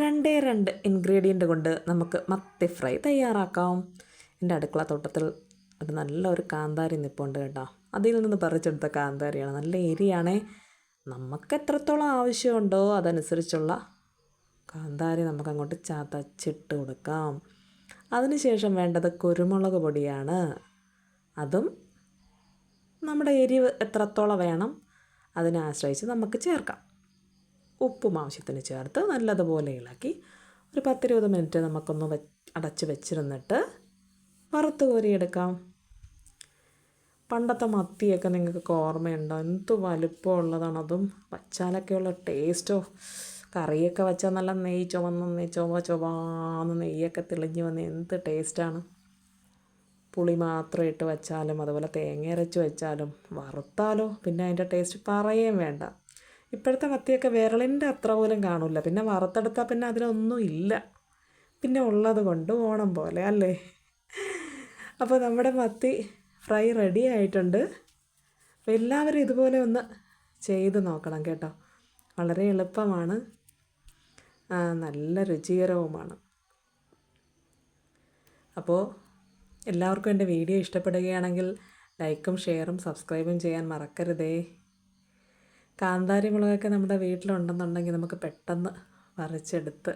രണ്ടേ രണ്ട് ഇൻഗ്രീഡിയന്റ് കൊണ്ട് നമുക്ക് മത്തി ഫ്രൈ തയ്യാറാക്കാം. എന്റെ അടുക്കള തോട്ടത്തിൽ ഒരു നല്ല ഒരു കാന്താരി നിപ്പുണ്ട് കേട്ടോ. അതിൽ നിന്ന് പറിച്ചെടുത്ത കാന്താരിയാണ്. നല്ല എരിയാണേ. നമുക്ക് എത്രത്തോളം ആവശ്യമുണ്ടോ അതനുസരിച്ചുള്ള കാന്താരി നമുക്ക് അങ്ങോട്ട് ചതച്ചിട്ട് കൊടുക്കാം. അതിനുശേഷം വേണ്ടത് കുരുമുളക് പൊടിയാണ്. അതും നമ്മുടെ എരിവ് എത്രത്തോളം വേണം അതിനെ ആശ്രയിച്ച് നമുക്ക് ചേർക്കാം. ഉപ്പും ആവശ്യത്തിന് ചേർത്ത് നല്ലതുപോലെ ഇളക്കി ഒരു പത്തിരുപത് മിനിറ്റ് നമുക്കൊന്ന് വെ അടച്ച് വെച്ചിരുന്നിട്ട് വറുത്ത് കോരിയെടുക്കാം. പണ്ടത്തെ മത്തിയൊക്കെ നിങ്ങൾക്ക് ഓർമ്മയുണ്ടോ? എന്ത് വലുപ്പമുള്ളതാണ്. അതും വച്ചാലൊക്കെയുള്ള ടേസ്റ്റോ കറിയൊക്കെ വെച്ചാൽ നല്ല നെയ്യ് ചുവന്ന നെയ്യ് ചുവ ചുവാന്ന് നെയ്യൊക്കെ തെളിഞ്ഞ് വന്ന് എന്ത് ടേസ്റ്റാണ് പുളി മാത്രം ഇട്ട് വെച്ചാലും അതുപോലെ തേങ്ങ അരച്ച് വെച്ചാലും വറുത്താലോ പിന്നെ അതിന്റെ ടേസ്റ്റ് പറയുകയും വേണ്ട. ഇപ്പോഴത്തെ മത്തിയൊക്കെ വിരളിന്റെ അത്ര പോലും കാണില്ല പിന്നെ വറുത്തെടുത്താൽ പിന്നെ അതിലൊന്നും ഇല്ല. പിന്നെ ഉള്ളത് കൊണ്ട് ഓണം പോലെ അല്ലേ? അപ്പോൾ നമ്മുടെ മത്തി ഫ്രൈ റെഡി ആയിട്ടുണ്ട്. അപ്പോൾ എല്ലാവരും ഇതുപോലെ ഒന്ന് ചെയ്ത് നോക്കണം കേട്ടോ. വളരെ എളുപ്പമാണ്. നല്ല രുചികരവുമാണ്. അപ്പോൾ എല്ലാവർക്കും എന്റെ വീഡിയോ ഇഷ്ടപ്പെടുകയാണെങ്കിൽ ലൈക്കും ഷെയറും സബ്സ്ക്രൈബും ചെയ്യാൻ മറക്കരുതേ. കാന്താരി മുളകൊക്കെ നമ്മുടെ വീട്ടിലുണ്ടെന്നുണ്ടെങ്കിൽ നമുക്ക് പെട്ടെന്ന് പറിച്ചെടുത്ത്